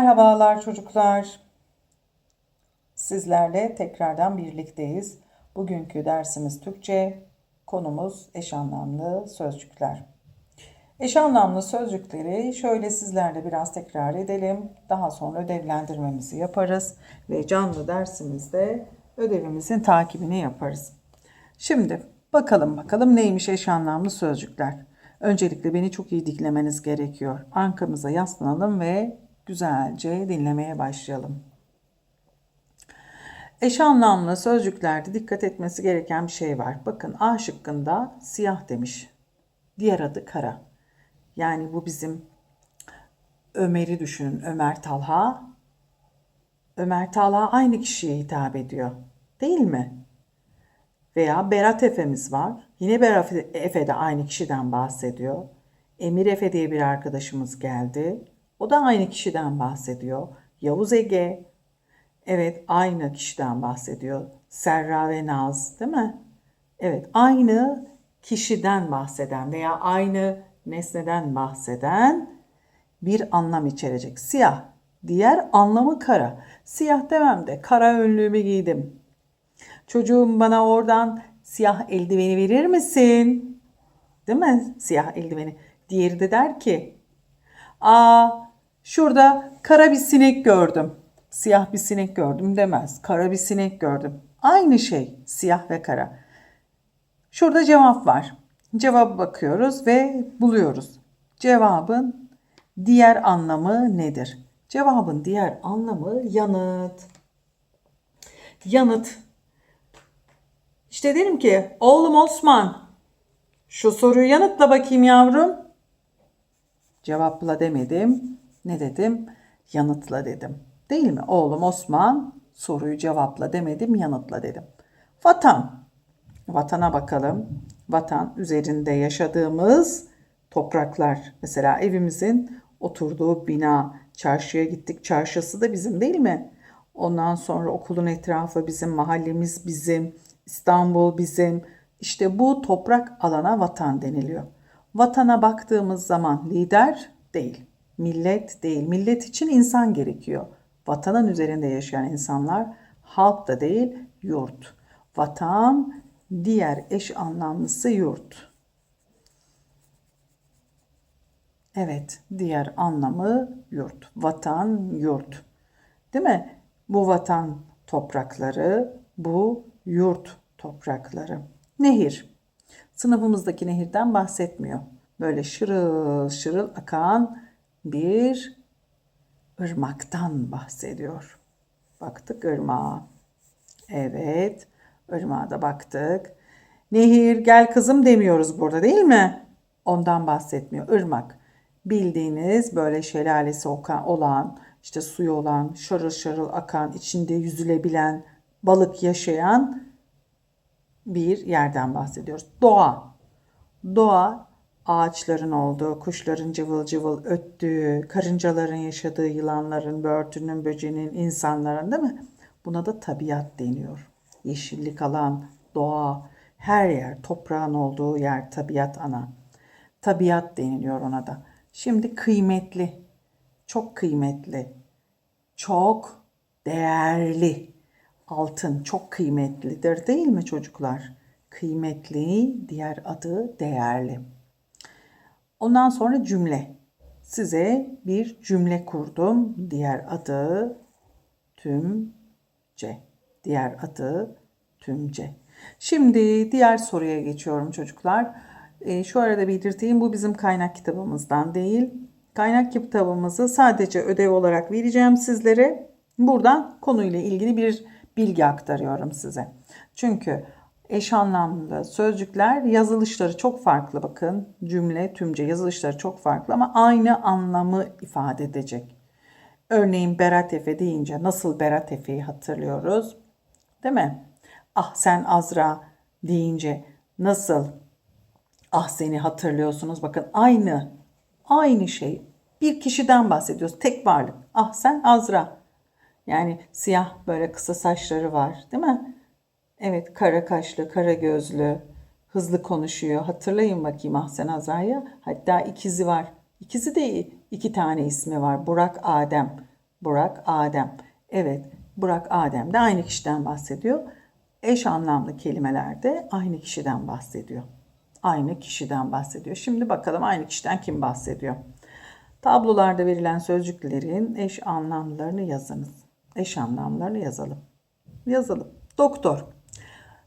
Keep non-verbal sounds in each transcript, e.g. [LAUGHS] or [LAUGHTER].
Merhabalar çocuklar. Sizlerle tekrardan birlikteyiz. Bugünkü dersimiz Türkçe. Konumuz eş anlamlı sözcükler. Eş anlamlı sözcükleri şöyle sizlerle biraz tekrar edelim. Daha sonra ödevlendirmemizi yaparız ve canlı dersimizde ödevimizin takibini yaparız. Şimdi bakalım bakalım neymiş eş anlamlı sözcükler. Öncelikle beni çok iyi dinlemeniz gerekiyor. Arkamıza yaslanalım ve güzelce dinlemeye başlayalım. Eş anlamlı sözcüklerde dikkat etmesi gereken bir şey var. Bakın A şıkkında siyah demiş. Diğer adı kara. Yani bu bizim Ömer'i düşünün. Ömer Talha. Ömer Talha aynı kişiye hitap ediyor. Değil mi? Veya Berat Efe'miz var. Yine Berat Efe de aynı kişiden bahsediyor. Emir Efe diye bir arkadaşımız geldi. O da aynı kişiden bahsediyor. Yavuz Ege, evet aynı kişiden bahsediyor. Serra ve Naz değil mi? Evet aynı kişiden bahseden veya aynı nesneden bahseden bir anlam içerecek. Siyah, diğer anlamı kara. Siyah demem de kara önlüğümü giydim. Çocuğum bana oradan siyah eldiveni verir misin? Değil mi? Siyah eldiveni. Diğeri de der ki, aa şurada kara bir sinek gördüm. Siyah bir sinek gördüm demez. Kara bir sinek gördüm. Aynı şey siyah ve kara. Şurada cevap var. Cevaba bakıyoruz ve buluyoruz. Cevabın diğer anlamı nedir? Cevabın diğer anlamı yanıt. Yanıt. İşte derim ki oğlum Osman şu soruyu yanıtla bakayım yavrum. Cevapla demedim. Ne dedim? Yanıtla dedim. Değil mi? Oğlum Osman soruyu cevapla demedim, yanıtla dedim. Vatan. Vatana bakalım. Vatan üzerinde yaşadığımız topraklar. Mesela evimizin oturduğu bina, çarşıya gittik. Çarşısı da bizim değil mi? Ondan sonra okulun etrafı bizim, mahallemiz bizim, İstanbul bizim. İşte bu toprak alana vatan deniliyor. Vatana baktığımız zaman lider değil, millet değil. Millet için insan gerekiyor. Vatanın üzerinde yaşayan insanlar halk da değil, yurt. Vatan, diğer eş anlamlısı yurt. Evet, diğer anlamı yurt. Vatan, yurt. Değil mi? Bu vatan toprakları, bu yurt toprakları. Nehir. Sınıfımızdaki nehirden bahsetmiyor. Böyle şırıl şırıl akan bir ırmaktan bahsediyor. Baktık ırmağa. Evet, ırmağa da baktık. Nehir gel kızım demiyoruz burada değil mi? Ondan bahsetmiyor. Irmak. Bildiğiniz böyle şelalesi olan, işte suyu olan, şarıl şarıl akan, içinde yüzülebilen, balık yaşayan bir yerden bahsediyoruz. Doğa. Doğa ağaçların olduğu, kuşların cıvıl cıvıl öttüğü, karıncaların yaşadığı, yılanların, börtünün, böceğinin, insanların değil mi? Buna da tabiat deniyor. Yeşillik alan, doğa, her yer, toprağın olduğu yer tabiat ana. Tabiat deniliyor ona da. Şimdi kıymetli, çok kıymetli, çok değerli. Altın çok kıymetlidir değil mi çocuklar? Kıymetli, diğer adı değerli. Ondan sonra cümle. Size bir cümle kurdum. Diğer adı tümce. Diğer adı tümce. Şimdi diğer soruya geçiyorum çocuklar. E, şu arada belirteyim bu bizim kaynak kitabımızdan değil. Kaynak kitabımızı sadece ödev olarak vereceğim sizlere. Buradan konuyla ilgili bir bilgi aktarıyorum size. Çünkü eş anlamlı sözcükler yazılışları çok farklı bakın. Cümle, tümce yazılışları çok farklı ama aynı anlamı ifade edecek. Örneğin Berat Efe deyince nasıl Berat Efe'yi hatırlıyoruz? Değil mi? Ah sen Azra deyince nasıl ah seni hatırlıyorsunuz? Bakın aynı aynı şey. Bir kişiden bahsediyoruz. Tek varlık. Ah sen Azra. Yani siyah böyle kısa saçları var, değil mi? Evet, kara kaşlı, kara gözlü, hızlı konuşuyor. Hatırlayın bakayım Ahsen Azra'yı. Hatta ikizi var. İkizi de iki tane ismi var. Burak Adem. Burak, Adem. Evet, Burak, Adem de aynı kişiden bahsediyor. Eş anlamlı kelimelerde aynı kişiden bahsediyor. Aynı kişiden bahsediyor. Şimdi bakalım aynı kişiden kim bahsediyor? Tablolarda verilen sözcüklerin eş anlamlarını yazınız. Eş anlamlarını yazalım. Yazalım. Doktor.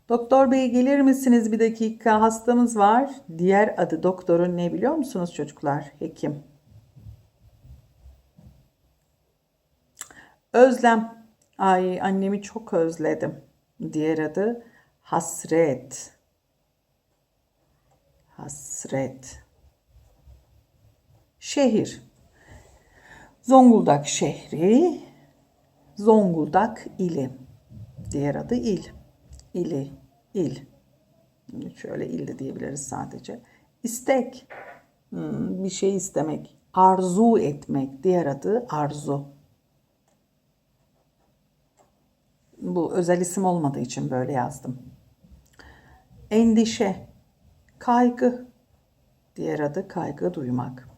Doktor bey gelir misiniz bir dakika? Hastamız var. Diğer adı doktorun ne biliyor musunuz çocuklar? Hekim. Özlem. Ay annemi çok özledim. Diğer adı hasret. Hasret. Şehir. Zonguldak şehri. Zonguldak ili. Diğer adı il. İli, il. Şöyle il de diyebiliriz sadece. İstek. Hmm, bir şey istemek. Arzu etmek. Diğer adı arzu. Bu özel isim olmadığı için böyle yazdım. Endişe, kaygı. Diğer adı kaygı duymak.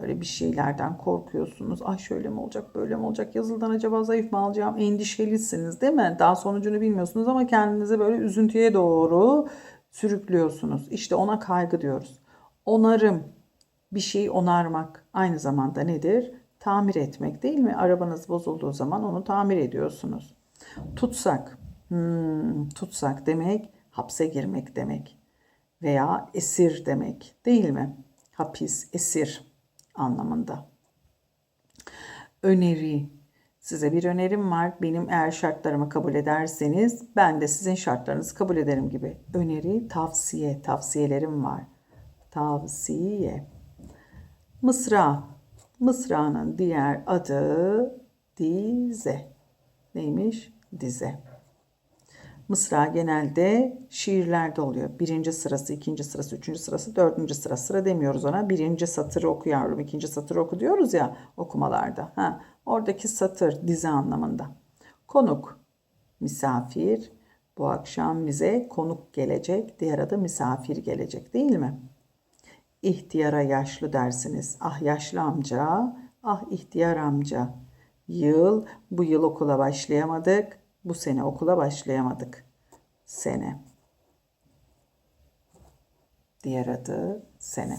Böyle bir şeylerden korkuyorsunuz. Ay şöyle mi olacak, böyle mi olacak? Yazıldan acaba zayıf mı alacağım? Endişelisiniz değil mi? Daha sonucunu bilmiyorsunuz ama kendinizi böyle üzüntüye doğru sürüklüyorsunuz. İşte ona kaygı diyoruz. Onarım, bir şeyi onarmak aynı zamanda nedir? Tamir etmek değil mi? Arabanız bozulduğu zaman onu tamir ediyorsunuz. Tutsak, hmm, tutsak demek hapse girmek demek veya esir demek değil mi? Hapis, esir anlamında. Öneri. Size bir önerim var. Benim eğer şartlarımı kabul ederseniz ben de sizin şartlarınızı kabul ederim gibi. Öneri, tavsiye, tavsiyelerim var. Tavsiye. Mısra. Mısranın diğer adı dize. Neymiş? Dize. Mısra genelde şiirlerde oluyor. Birinci sırası, ikinci sırası, üçüncü sırası, dördüncü sıra. Sıra demiyoruz ona. Birinci satırı oku yavrum, ikinci satırı oku diyoruz ya okumalarda. Ha, oradaki satır dizi anlamında. Konuk, misafir. Bu akşam bize konuk gelecek. Diğer adı misafir gelecek değil mi? İhtiyara yaşlı dersiniz. Ah yaşlı amca, ah ihtiyar amca. Yıl, bu yıl okula başlayamadık bu sene okula başlayamadık. Sene. Diğer adı sene.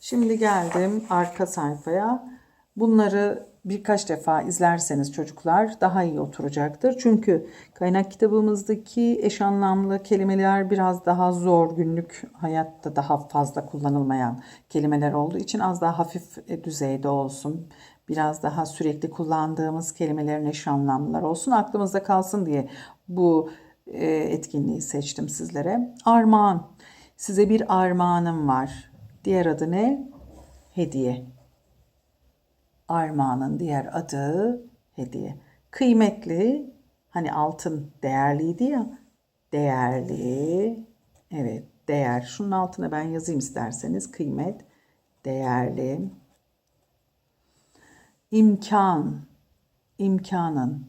Şimdi geldim arka sayfaya. Bunları birkaç defa izlerseniz çocuklar daha iyi oturacaktır. Çünkü kaynak kitabımızdaki eş anlamlı kelimeler biraz daha zor, günlük hayatta daha fazla kullanılmayan kelimeler olduğu için az daha hafif e, düzeyde olsun biraz daha sürekli kullandığımız kelimelerin eş anlamlılar olsun aklımızda kalsın diye bu e, etkinliği seçtim sizlere. Armağan. Size bir armağanım var. Diğer adı ne? Hediye. Armağanın diğer adı hediye. Kıymetli. Hani altın değerliydi ya. Değerli. Evet, değer. Şunun altına ben yazayım isterseniz. Kıymet, değerli imkan, imkanın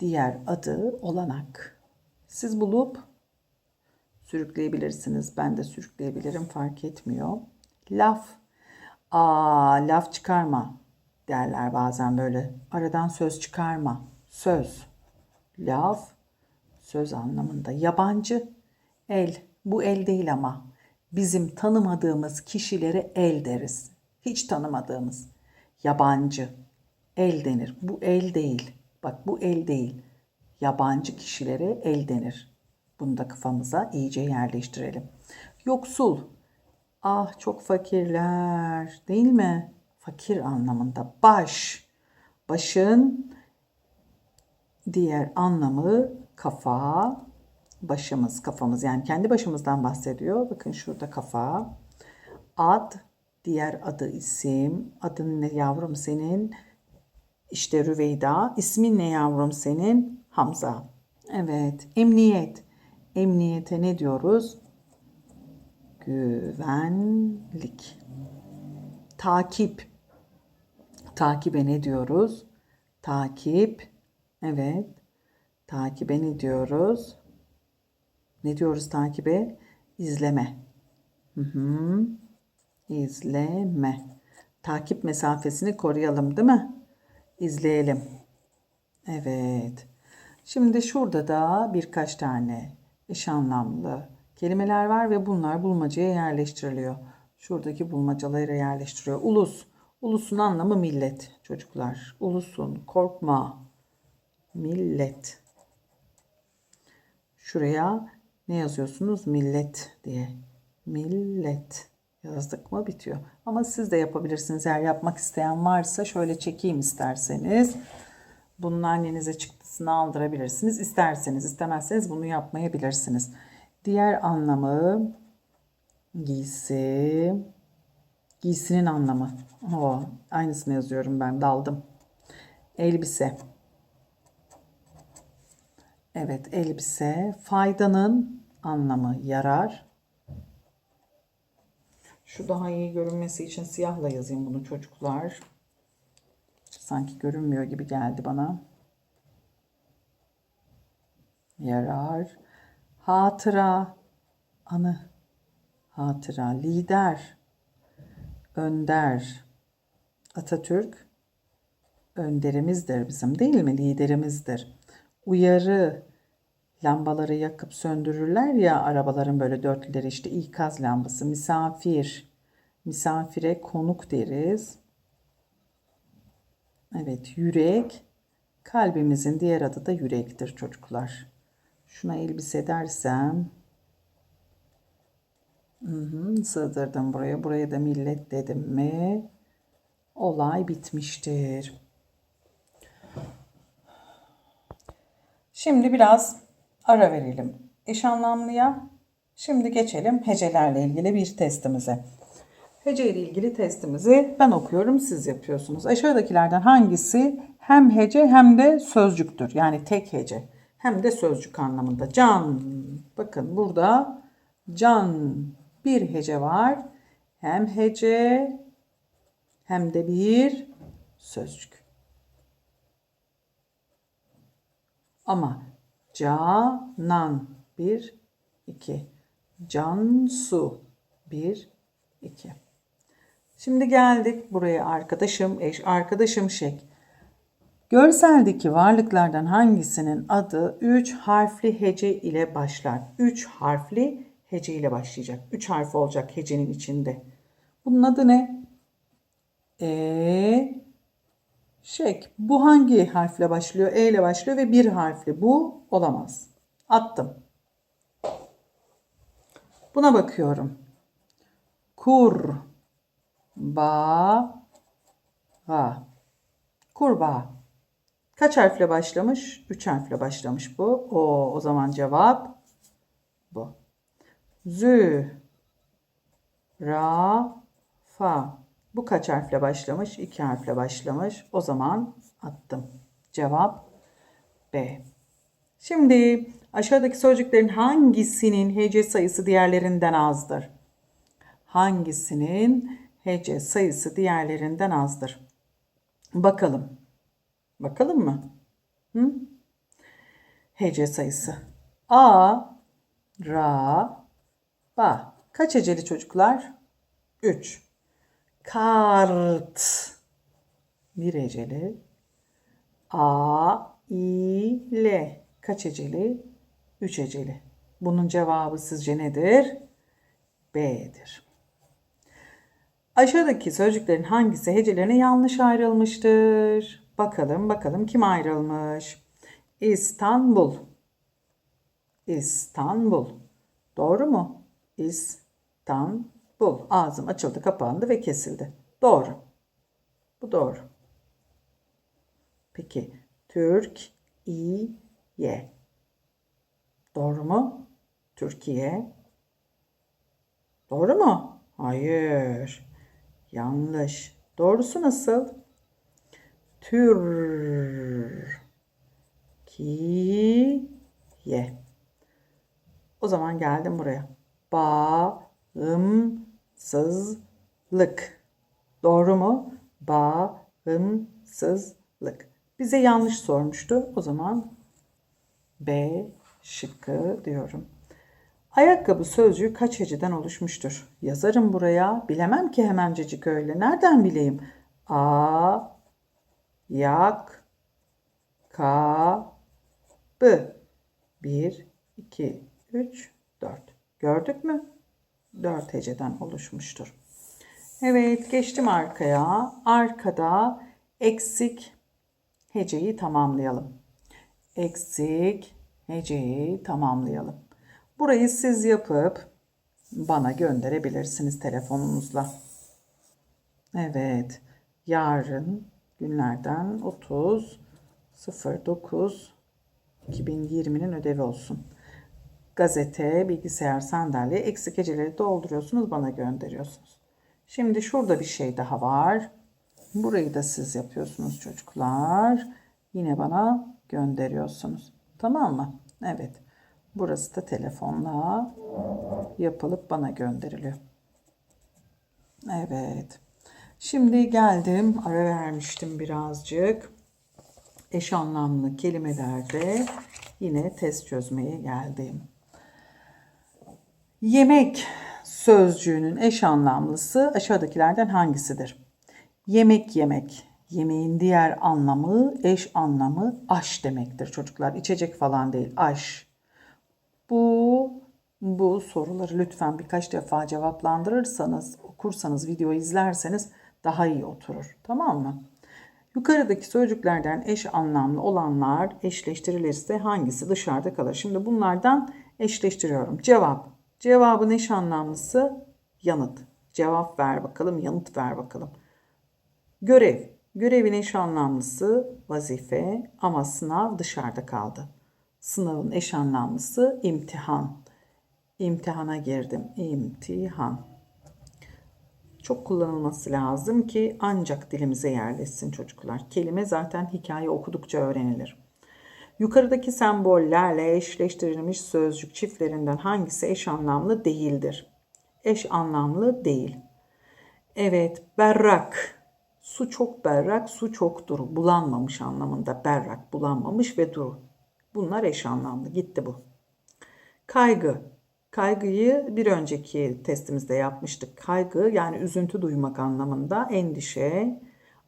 diğer adı olanak. Siz bulup sürükleyebilirsiniz. Ben de sürükleyebilirim fark etmiyor. Laf. Aa laf çıkarma derler bazen böyle. Aradan söz çıkarma. Söz. Laf. Söz anlamında. Yabancı. El. Bu el değil ama. Bizim tanımadığımız kişilere el deriz. Hiç tanımadığımız yabancı. El denir. Bu el değil. Bak bu el değil. Yabancı kişilere el denir. Bunu da kafamıza iyice yerleştirelim. Yoksul. Ah çok fakirler değil mi? Fakir anlamında. Baş. Başın diğer anlamı kafa. Başımız, kafamız yani kendi başımızdan bahsediyor. Bakın şurada kafa. Ad Diğer adı isim. Adın ne yavrum senin? İşte Rüveyda. İsmin ne yavrum senin? Hamza. Evet. Emniyet. Emniyete ne diyoruz? Güvenlik. Takip. Takibe ne diyoruz? Takip. Evet. Takibe ne diyoruz? Ne diyoruz takibe? İzleme. Hı hı izleme. Takip mesafesini koruyalım değil mi? izleyelim. Evet. Şimdi şurada da birkaç tane eş anlamlı kelimeler var ve bunlar bulmacaya yerleştiriliyor. Şuradaki bulmacalara yerleştiriyor. Ulus. Ulusun anlamı millet çocuklar. Ulusun korkma. Millet. Şuraya ne yazıyorsunuz? Millet diye. Millet yazdık mı bitiyor. Ama siz de yapabilirsiniz. Eğer yapmak isteyen varsa şöyle çekeyim isterseniz. Bunun annenize çıktısını aldırabilirsiniz. İsterseniz istemezseniz bunu yapmayabilirsiniz. Diğer anlamı giysi. Giysinin anlamı. O, aynısını yazıyorum ben daldım. Elbise. Evet elbise. Faydanın anlamı yarar. Şu daha iyi görünmesi için siyahla yazayım bunu çocuklar. Sanki görünmüyor gibi geldi bana. Yarar. Hatıra. Anı. Hatıra. Lider. Önder. Atatürk. Önderimizdir bizim değil mi? Liderimizdir. Uyarı. Lambaları yakıp söndürürler ya arabaların böyle dörtlüleri işte ikaz lambası. Misafir. Misafire konuk deriz. Evet, yürek. Kalbimizin diğer adı da yürektir çocuklar. Şuna elbise dersem. Hı sığdırdım buraya. Buraya da millet dedim mi? Olay bitmiştir. Şimdi biraz ara verelim eş anlamlıya. Şimdi geçelim hecelerle ilgili bir testimize. Hece ile ilgili testimizi ben okuyorum, siz yapıyorsunuz. Aşağıdakilerden hangisi hem hece hem de sözcüktür? Yani tek hece hem de sözcük anlamında. Can, bakın burada can bir hece var. Hem hece hem de bir sözcük. Ama canan bir, iki. Cansu bir, iki. Şimdi geldik buraya arkadaşım, eş, arkadaşım şek. Görseldeki varlıklardan hangisinin adı 3 harfli hece ile başlar? 3 harfli hece ile başlayacak. 3 harf olacak hecenin içinde. Bunun adı ne? E, şek. Bu hangi harfle başlıyor? E ile başlıyor ve bir harfli. Bu olamaz. Attım. Buna bakıyorum. Kur. Ba. Ga. Kurbağa. Kaç harfle başlamış? Üç harfle başlamış bu. O, o zaman cevap bu. Zü. Ra. Fa. Bu kaç harfle başlamış? İki harfle başlamış. O zaman attım. Cevap B. Şimdi aşağıdaki sözcüklerin hangisinin hece sayısı diğerlerinden azdır? Hangisinin hece sayısı diğerlerinden azdır? Bakalım. Bakalım mı? Hı? Hece sayısı. A, ra, ba. Kaç heceli çocuklar? 3. Kart. Bir heceli. A, i, l. Kaç heceli? 3 heceli. Bunun cevabı sizce nedir? B'dir. Aşağıdaki sözcüklerin hangisi hecelerine yanlış ayrılmıştır? Bakalım bakalım kim ayrılmış? İstanbul. İstanbul. Doğru mu? İstanbul. Ağzım açıldı, kapandı ve kesildi. Doğru. Bu doğru. Peki Türkiye. Doğru mu? Türkiye. Doğru mu? Hayır. Yanlış. Doğrusu nasıl? Türkiye. O zaman geldim buraya. Bağımsızlık. Doğru mu? Bağımsızlık. Bize yanlış sormuştu. O zaman B şıkkı diyorum. Ayakkabı sözcüğü kaç heceden oluşmuştur? Yazarım buraya. Bilemem ki hemencecik öyle. Nereden bileyim? A, yak, ka, bı. 1, 2, 3, 4. Gördük mü? 4 heceden oluşmuştur. Evet geçtim arkaya. Arkada eksik heceyi tamamlayalım. Eksik heceyi tamamlayalım. Burayı siz yapıp bana gönderebilirsiniz telefonunuzla. Evet. Yarın günlerden 30 09 2020'nin ödevi olsun. Gazete, bilgisayar, sandalye, eksik heceleri dolduruyorsunuz, bana gönderiyorsunuz. Şimdi şurada bir şey daha var. Burayı da siz yapıyorsunuz çocuklar. Yine bana gönderiyorsunuz. Tamam mı? Evet. Burası da telefonla yapılıp bana gönderiliyor. Evet. Şimdi geldim. Ara vermiştim birazcık. Eş anlamlı kelimelerde yine test çözmeye geldim. Yemek sözcüğünün eş anlamlısı aşağıdakilerden hangisidir? Yemek yemek. Yemeğin diğer anlamı, eş anlamı aş demektir çocuklar. İçecek falan değil, aş. Bu bu soruları lütfen birkaç defa cevaplandırırsanız, okursanız, video izlerseniz daha iyi oturur. Tamam mı? Yukarıdaki sözcüklerden eş anlamlı olanlar eşleştirilirse hangisi dışarıda kalır? Şimdi bunlardan eşleştiriyorum. Cevap. Cevabın eş anlamlısı yanıt. Cevap ver bakalım, yanıt ver bakalım. Görev. Görevin eş anlamlısı vazife ama sınav dışarıda kaldı. Sınavın eş anlamlısı imtihan. İmtihana girdim. İmtihan. Çok kullanılması lazım ki ancak dilimize yerleşsin çocuklar. Kelime zaten hikaye okudukça öğrenilir. Yukarıdaki sembollerle eşleştirilmiş sözcük çiftlerinden hangisi eş anlamlı değildir? Eş anlamlı değil. Evet, berrak. Su çok berrak, su çok duru. Bulanmamış anlamında berrak, bulanmamış ve duru. Bunlar eş anlamlı. Gitti bu. Kaygı. Kaygıyı bir önceki testimizde yapmıştık. Kaygı yani üzüntü duymak anlamında endişe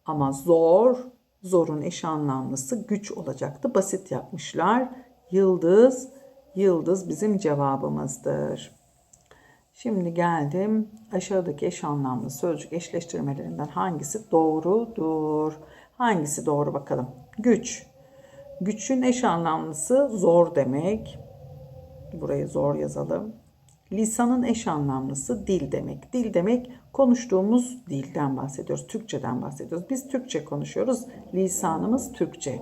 ama zor, zorun eş anlamlısı güç olacaktı. Basit yapmışlar. Yıldız, yıldız bizim cevabımızdır. Şimdi geldim aşağıdaki eş anlamlı sözcük eşleştirmelerinden hangisi doğrudur? Hangisi doğru bakalım? Güç. Güçün eş anlamlısı zor demek. Burayı zor yazalım. Lisanın eş anlamlısı dil demek. Dil demek konuştuğumuz dilden bahsediyoruz. Türkçeden bahsediyoruz. Biz Türkçe konuşuyoruz. Lisanımız Türkçe.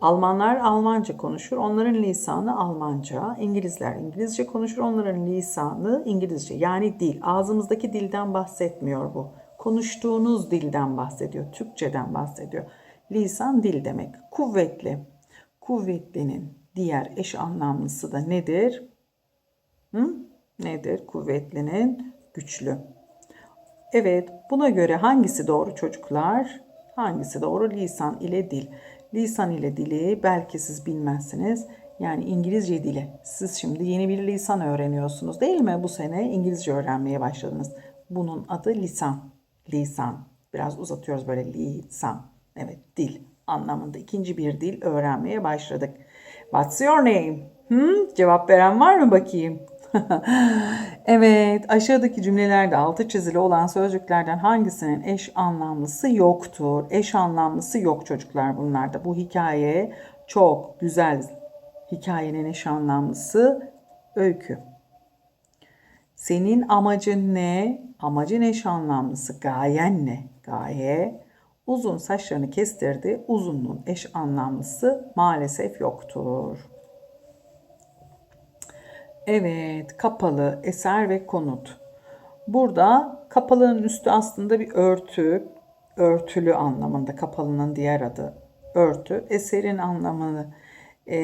Almanlar Almanca konuşur. Onların lisanı Almanca. İngilizler İngilizce konuşur. Onların lisanı İngilizce. Yani dil. Ağzımızdaki dilden bahsetmiyor bu. Konuştuğunuz dilden bahsediyor. Türkçeden bahsediyor. Lisan dil demek. Kuvvetli. Kuvvetlinin diğer eş anlamlısı da nedir? Hı? Nedir? Kuvvetlinin güçlü. Evet, buna göre hangisi doğru çocuklar? Hangisi doğru? Lisan ile dil. Lisan ile dili belki siz bilmezsiniz. Yani İngilizce dili. Siz şimdi yeni bir lisan öğreniyorsunuz değil mi? Bu sene İngilizce öğrenmeye başladınız. Bunun adı lisan. Lisan. Biraz uzatıyoruz böyle lisan. Evet, dil anlamında ikinci bir dil öğrenmeye başladık. What's your name? Hmm, cevap veren var mı bakayım? [LAUGHS] evet, aşağıdaki cümlelerde altı çizili olan sözcüklerden hangisinin eş anlamlısı yoktur? Eş anlamlısı yok çocuklar bunlarda. Bu hikaye çok güzel. Hikayenin eş anlamlısı öykü. Senin amacın ne? Amacın eş anlamlısı gayen ne? Gaye. Uzun saçlarını kestirdi. Uzunluğun eş anlamlısı maalesef yoktur. Evet, kapalı, eser ve konut. Burada kapalının üstü aslında bir örtü, örtülü anlamında kapalının diğer adı örtü. Eserin anlamını e,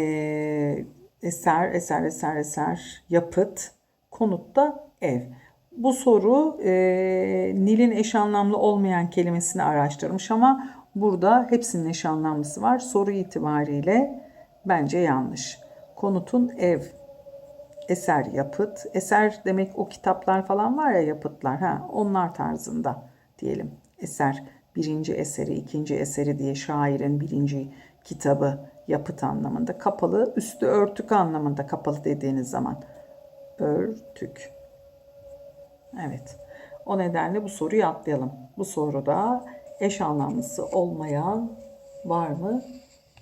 eser, eser, eser, eser, yapıt, konut da ev. Bu soru e, Nil'in eş anlamlı olmayan kelimesini araştırmış ama burada hepsinin eş anlamlısı var. Soru itibariyle bence yanlış. Konutun ev eser yapıt. Eser demek o kitaplar falan var ya yapıtlar. Ha, onlar tarzında diyelim. Eser birinci eseri, ikinci eseri diye şairin birinci kitabı yapıt anlamında. Kapalı, üstü örtük anlamında kapalı dediğiniz zaman. Örtük. Evet. O nedenle bu soruyu atlayalım. Bu soruda eş anlamlısı olmayan var mı?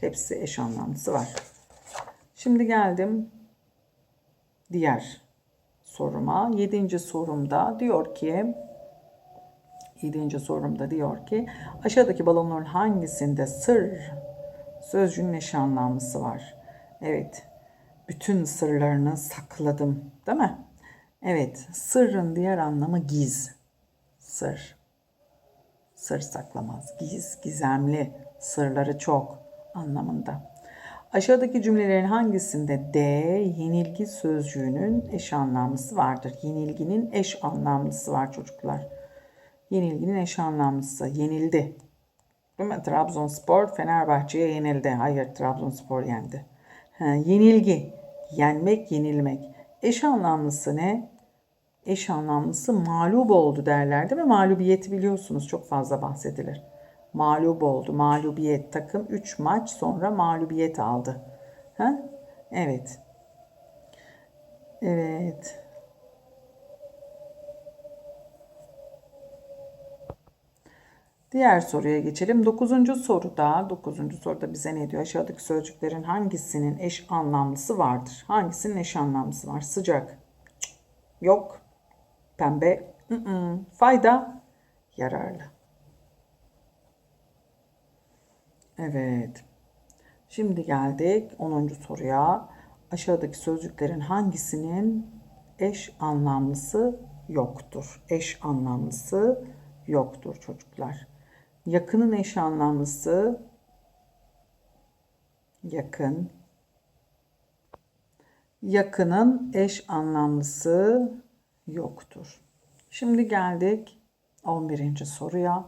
Hepsi eş anlamlısı var. Şimdi geldim diğer soruma. Yedinci sorumda diyor ki Yedinci sorumda diyor ki aşağıdaki balonların hangisinde sır sözcüğün eş anlamlısı var? Evet. Bütün sırlarını sakladım, değil mi? Evet, sırrın diğer anlamı giz. Sır. Sır saklamaz. Giz, gizemli, sırları çok anlamında. Aşağıdaki cümlelerin hangisinde D yenilgi sözcüğünün eş anlamlısı vardır? Yenilginin eş anlamlısı var çocuklar. Yenilginin eş anlamlısı. Yenildi. Değil mi? Trabzonspor Fenerbahçe'ye yenildi. Hayır Trabzonspor yendi. Ha, yenilgi. Yenmek, yenilmek. Eş anlamlısı ne? Eş anlamlısı mağlup oldu derler değil mi? Mağlubiyeti biliyorsunuz çok fazla bahsedilir. Mağlup oldu. Mağlubiyet. Takım 3 maç sonra mağlubiyet aldı. Ha? Evet. Evet. Diğer soruya geçelim. Dokuzuncu soruda, dokuzuncu soruda bize ne diyor? Aşağıdaki sözcüklerin hangisinin eş anlamlısı vardır? Hangisinin eş anlamlısı var? Sıcak. Yok. Pembe. Fayda. Yararlı. Evet. Şimdi geldik 10. soruya. Aşağıdaki sözcüklerin hangisinin eş anlamlısı yoktur? Eş anlamlısı yoktur çocuklar. Yakının eş anlamlısı yakın. Yakının eş anlamlısı yoktur. Şimdi geldik 11. soruya.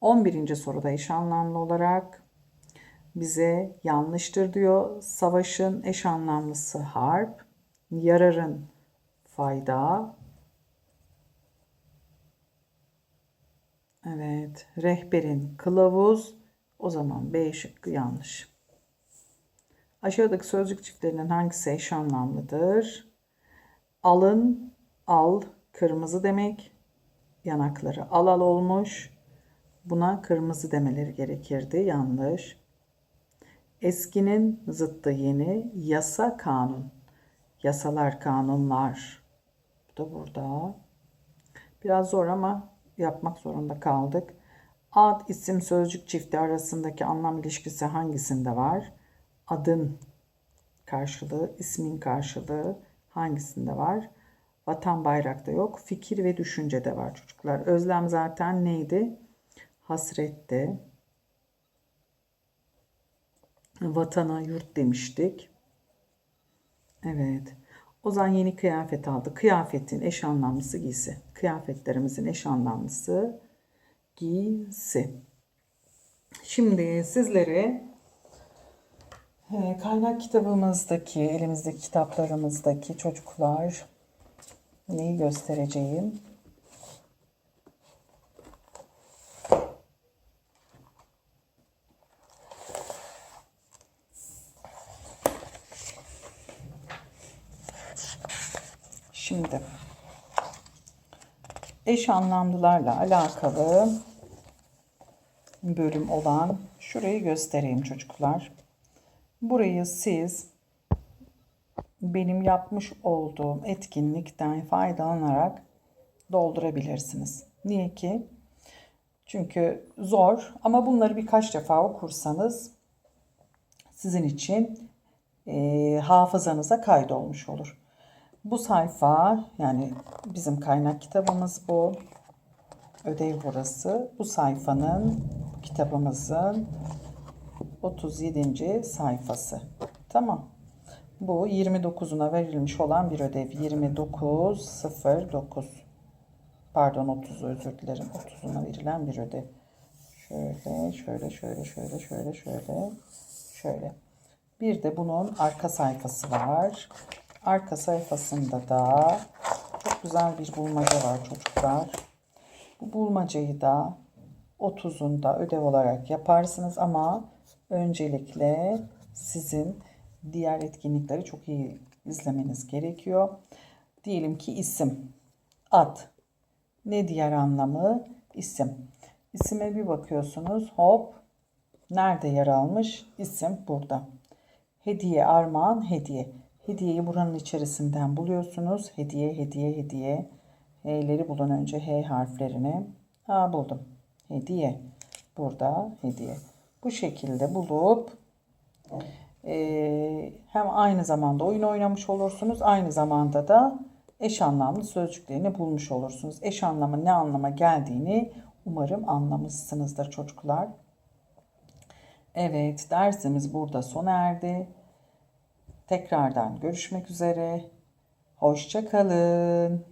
11. soruda eş anlamlı olarak bize yanlıştır diyor. Savaşın eş anlamlısı harp, yararın fayda, Evet, rehberin kılavuz. O zaman B şıkkı yanlış. Aşağıdaki sözcük çiftlerinin hangisi eş anlamlıdır? Alın, al, kırmızı demek. Yanakları al al olmuş. Buna kırmızı demeleri gerekirdi. Yanlış. Eskinin zıttı yeni. Yasa kanun. Yasalar, kanunlar. Bu da burada. Biraz zor ama yapmak zorunda kaldık. Ad, isim, sözcük çifti arasındaki anlam ilişkisi hangisinde var? Adın karşılığı, ismin karşılığı hangisinde var? Vatan bayrakta yok. Fikir ve düşünce de var çocuklar. Özlem zaten neydi? Hasretti. Vatana yurt demiştik. Evet. Ozan yeni kıyafet aldı. Kıyafetin eş anlamlısı giysi. Kıyafetlerimizin eş anlamlısı giysi. Şimdi sizlere e, kaynak kitabımızdaki, elimizdeki kitaplarımızdaki çocuklar neyi göstereceğim? Şimdi eş anlamlılarla alakalı bölüm olan şurayı göstereyim çocuklar. Burayı siz benim yapmış olduğum etkinlikten faydalanarak doldurabilirsiniz. Niye ki? Çünkü zor ama bunları birkaç defa okursanız sizin için e, hafızanıza kaydolmuş olur. Bu sayfa yani bizim kaynak kitabımız bu. Ödev burası. Bu sayfanın kitabımızın 37. sayfası. Tamam. Bu 29'una verilmiş olan bir ödev. 29.09 Pardon 30 özür dilerim. 30'una verilen bir ödev. Şöyle, şöyle, şöyle, şöyle, şöyle, şöyle, şöyle. Bir de bunun arka sayfası var. Arka sayfasında da çok güzel bir bulmaca var çocuklar. Bu bulmacayı da 30'unda ödev olarak yaparsınız ama öncelikle sizin diğer etkinlikleri çok iyi izlemeniz gerekiyor. Diyelim ki isim, ad. Ne diğer anlamı? İsim. İsime bir bakıyorsunuz. Hop. Nerede yer almış? İsim burada. Hediye, armağan, hediye. Hediyeyi buranın içerisinden buluyorsunuz. Hediye, hediye, hediye. H'leri bulun önce H harflerini. Ha buldum. Hediye. Burada hediye. Bu şekilde bulup eee, hem aynı zamanda oyun oynamış olursunuz. Aynı zamanda da eş anlamlı sözcüklerini bulmuş olursunuz. Eş anlamı ne anlama geldiğini umarım anlamışsınızdır çocuklar. Evet, dersimiz burada sona erdi. Tekrardan görüşmek üzere. Hoşça kalın.